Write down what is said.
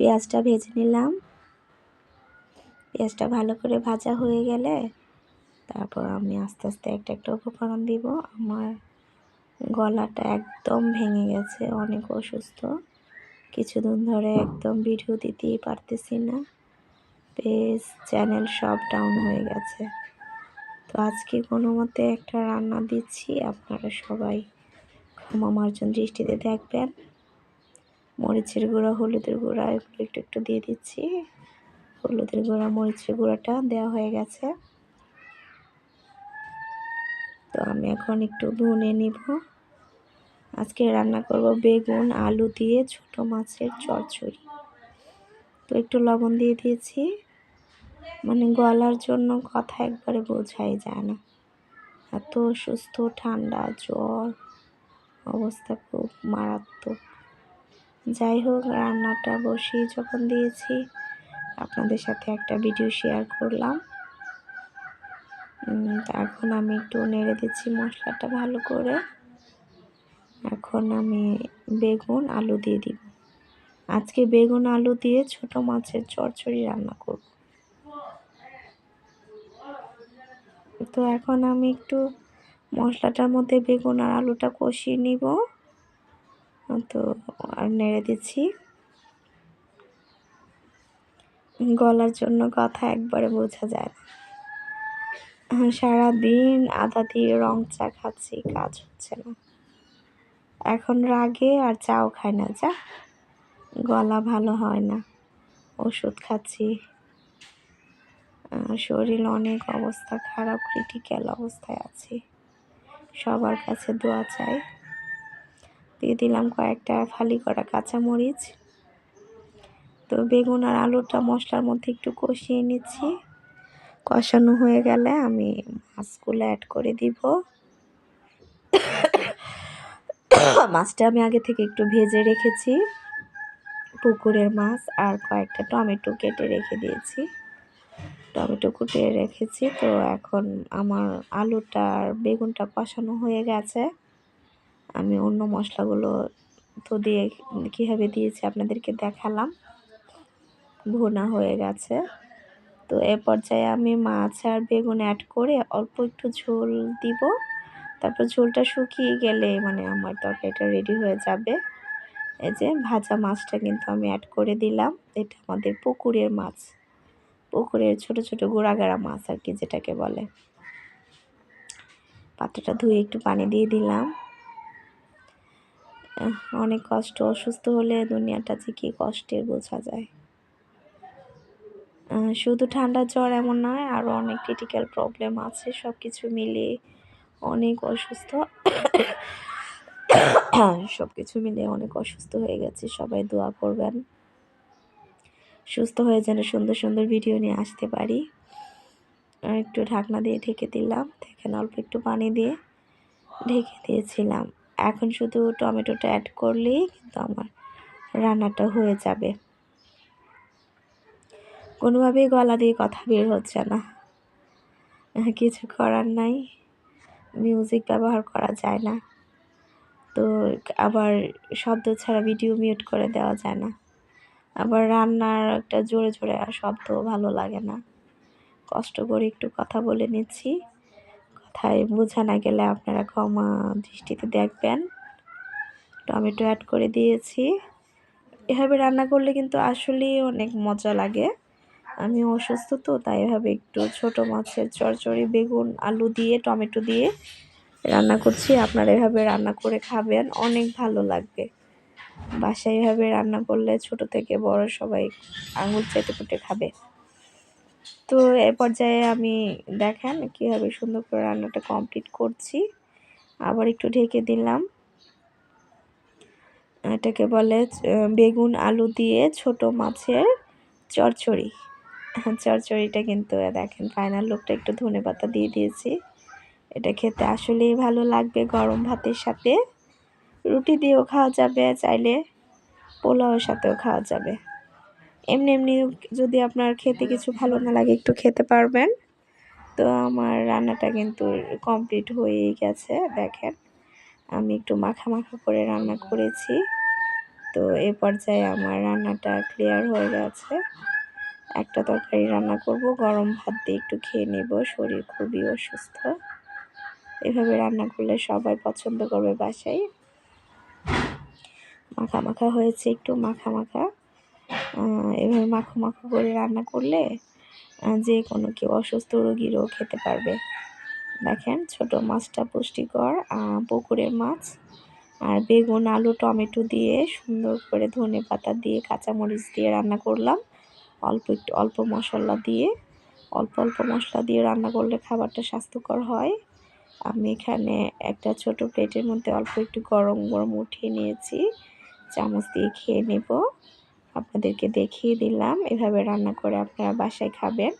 পেঁয়াজটা ভেজে নিলাম। পেঁয়াজটা ভালো করে ভাজা হয়ে গেলে তারপর আমি আস্তে আস্তে একটা একটা উপকরণ দিব। আমার গলাটা একদম ভেঙে গেছে, অনেক অসুস্থ। কিছুদিন ধরে একদম ভিডিও দিতেই পারতেছি না। পেজ চ্যানেল সব ডাউন হয়ে গেছে। তো আজকে কোনো মতে একটা রান্না দিচ্ছি। আপনারা সবাই ক্ষমা মার্জন দৃষ্টিতে দেখবেন। মরিচের গুঁড়া, হলুদের গুঁড়া, এগুলো একটু একটু দিয়ে দিচ্ছি। হলুদের গুঁড়া, মরিচের গুঁড়াটা দেওয়া হয়ে গেছে। তো আমি এখন একটু ধুনে নিব। আজকে রান্না করব বেগুন, আলু দিয়ে ছোট মাছের চচ্চড়ি। তো একটু লবণ দিয়ে দিয়েছি। মানে গলার জন্য কথা একবারে বোঝাই যায় না। এত সুস্থ ঠান্ডা, জ্বর, অবস্থা খুব মারাত্মক। যাই হোক রান্নাটা বসিয়ে যখন দিয়েছি, আপনাদের সাথে একটা ভিডিও শেয়ার করলাম। এখন আমি একটু নেড়ে দিচ্ছি মশলাটা ভালো করে। এখন আমি বেগুন, আলু দিয়ে দিব। আজকে বেগুন, আলু দিয়ে ছোট মাছের চচ্চড়ি রান্না করব। তো এখন আমি একটু মশলাটার মধ্যে বেগুন আর আলুটা কষিয়ে নিব। তো আর নেড়ে দিচ্ছি। গলার জন্য কথা একবারে বোঝা যায় না। সারাদিন আদা দিয়ে রং চা খাচ্ছি, কাজ হচ্ছে না। এখন রাগে আর চাও খায় না, যা। গলা ভালো হয় না, ওষুধ খাচ্ছি। শরীর অনেক অবস্থা খারাপ ক্রিটিক্যাল অবস্থায় আছি। সবার কাছে দোয়া চাই। দিয়ে দিলাম কয়েকটা ফালি করা কাঁচামরিচ। তো বেগুন আর আলুটা মশলার মধ্যে একটু কষিয়ে নিচ্ছি। কষানো হয়ে গেলে আমি মাছগুলো অ্যাড করে দিব। মাছটা আমি আগে থেকে একটু ভেজে রেখেছি। পুকুরের মাছ আর কয়েকটা টমেটো কেটে রেখে দিয়েছি। টমেটো কুটে রেখেছি। তো এখন আমার আলুটা আর বেগুনটা কষানো হয়ে গেছে। আমি অন্য মশলাগুলো তো দিয়ে কীভাবে দিয়েছি আপনাদেরকে দেখালাম। ভুনা হয়ে গেছে। তো এ পর্যায়ে আমি মাছ আর বেগুন অ্যাড করে অল্প একটু ঝোল দিব। তারপর ঝোলটা শুকিয়ে গেলে মানে আমার তরকারিটা রেডি হয়ে যাবে। এই যে ভাজা মাছটা কিন্তু আমি অ্যাড করে দিলাম। এটা আমাদের পুকুরের মাছ। পুকুরের ছোট ছোট গোড়াগাড়া মাছ আর কি যেটাকে বলে। পাত্রটা ধুয়ে একটু পানি দিয়ে দিলাম। অনেক কষ্ট। অসুস্থ হলে দুনিয়াটা যে কী কষ্টের বোঝা যায়। শুধু ঠান্ডা জ্বর এমন নয় আরও অনেক ক্রিটিক্যাল প্রবলেম আছে সব কিছু মিলিয়ে অনেক অসুস্থ। সব কিছু মিলিয়ে অনেক অসুস্থ হয়ে গেছে, সবাই দোয়া করবেন। সুস্থ হয়ে যেন সুন্দর সুন্দর ভিডিও নিয়ে আসতে পারি। একটু ঢাকনা দিয়ে ঢেকে দিলাম দেখেন অল্প একটু পানি দিয়ে ঢেকে দিয়েছিলাম। এখন শুধু টমেটোটা অ্যাড করলেই কিন্তু আমার রান্নাটা হয়ে যাবে। কোনোভাবেই গলা দিয়ে কথা বের হচ্ছে না। কিছু করার নাই। মিউজিক ব্যবহার করা যায় না। তো আবার শব্দ ছাড়া ভিডিও মিউট করে দেওয়া যায় না। আবার রান্নার একটা জোরে জোরে শব্দ ভালো লাগে না। কষ্ট করে একটু কথা বলে নিচ্ছি। কথায় বোঝা না গেলে আপনারা ক্ষমা দৃষ্টিতে দেখবেন। টমেটো অ্যাড করে দিয়েছি। এভাবে রান্না করলে কিন্তু আসলেই অনেক মজা লাগে। আমি অসুস্থ তো, তাই এভাবে একটু ছোট মাছের চরচড়ি, বেগুন, আলু দিয়ে, টমেটো দিয়ে রান্না করছি। আপনারা এভাবে রান্না করে খাবেন, অনেক ভালো লাগবে। বাসায় এভাবে রান্না করলে ছোট থেকে বড় সবাই আঙুল চেটে পুটে খাবে। তো এ পর্যায়ে আমি দেখেন কীভাবে সুন্দর করে রান্নাটা কমপ্লিট করছি। আবার একটু ঢেকে দিলাম। এটাকে বলে বেগুন আলু দিয়ে ছোট মাছের চরচড়ি। চরচড়িটা কিন্তু দেখেন ফাইনাল লুকটা একটু ধনে পাতা দিয়ে দিয়েছি। এটা খেতে আসলেই ভালো লাগবে গরম ভাতের সাথে। রুটি দিয়েও খাওয়া যাবে চাইলে, পোলাওয়ের সাথেও খাওয়া যাবে। এমনি এমনি যদি আপনার খেতে কিছু ভালো না লাগে, একটু খেতে পারবেন। তো আমার রান্নাটা কিন্তু কমপ্লিট হয়েই গেছে, দেখেন। আমি একটু মাখা মাখা করে রান্না করেছি। তো এ পর্যায়ে আমার রান্নাটা ক্লিয়ার হয়ে গেছে। একটা তরকারি রান্না করব, গরম ভাত দিয়ে একটু খেয়ে নেব, শরীর খুবই অসুস্থ। এভাবে রান্না করলে সবাই পছন্দ করবে বাসায়। মাখা মাখা হয়েছে একটু, মাখা মাখা। এভাবে মাখো মাখো করে রান্না করলে যে কোনো কেউ অসুস্থ রোগীরও খেতে পারবে। দেখেন ছোট মাছটা পুষ্টিকর পুকুরের মাছ, আর বেগুন, আলু, টমেটো দিয়ে সুন্দর করে ধনে পাতা দিয়ে, কাঁচামরিচ দিয়ে রান্না করলাম। অল্প একটু, অল্প মশলা দিয়ে, অল্প অল্প মশলা দিয়ে রান্না করলে খাবারটা স্বাস্থ্যকর হয়। আমি এখানে একটা ছোট প্লেটের মধ্যে অল্প একটু গরম গরম উঠিয়ে নিয়েছি। চামচ দিয়ে খেয়ে নেব। আপনাদেরকে দেখিয়ে দিলাম। এভাবে রান্না করে আপনারা বাসায় খাবেন।